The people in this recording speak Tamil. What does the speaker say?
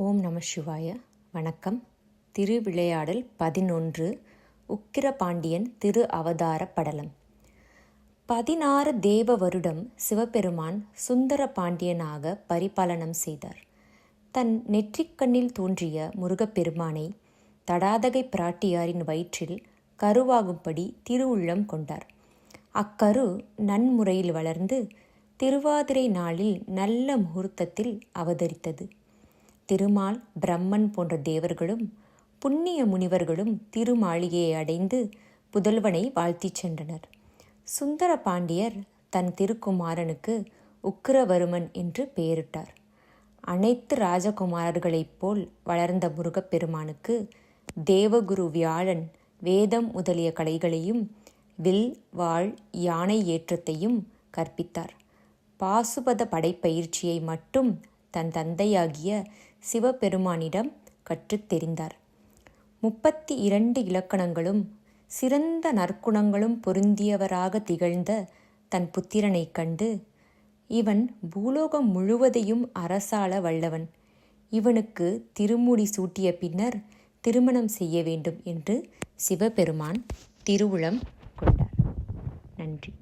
ஓம் நம சிவாய. வணக்கம். திருவிளையாடல் பதினொன்று உக்கிரபாண்டியன் திரு அவதார படலம் பதினாறு தேவ வருடம் சிவபெருமான் சுந்தர பாண்டியனாக பரிபாலனம் செய்தார். தன் நெற்றிக்கண்ணில் தோன்றிய முருகப்பெருமானை தடாதகை பிராட்டியாரின் வயிற்றில் கருவாகும்படி திருவுள்ளம் கொண்டார். அக்கரு நன்முறையில் வளர்ந்து திருவாதிரை நாளில் நல்ல முகூர்த்தத்தில் அவதரித்தது. திருமால் பிரம்மன் போன்ற தேவர்களும் புண்ணிய முனிவர்களும் திருமாளிகையை அடைந்து புதல்வனை வாழ்த்திச் சென்றனர். சுந்தர பாண்டியர் தன் திருக்குமாரனுக்கு உக்கிரவர்மன் என்று பெயரிட்டார். அனைத்து ராஜகுமாரர்களைப் போல் வளர்ந்த முருகப்பெருமானுக்கு தேவகுரு வியாழன் வேதம் முதலிய கலைகளையும் வில் வாழ் யானை ஏற்றத்தையும் கற்பித்தார். பாசுபத படைப்பயிற்சியை மட்டும் தன் தந்தையாகிய சிவபெருமானிடம் கற்றுத் தெரிந்தார். முப்பத்தி இரண்டு இலக்கணங்களும் சிறந்த நற்குணங்களும் பொருந்தியவராக திகழ்ந்த தன் புத்திரனைக் கண்டு இவன் பூலோகம் முழுவதையும் அரசாள வல்லவன். இவனுக்கு திருமுடி சூட்டிய பின்னர் திருமணம் செய்ய வேண்டும் என்று சிவபெருமான் திருவுளம் கொண்டார். நன்றி.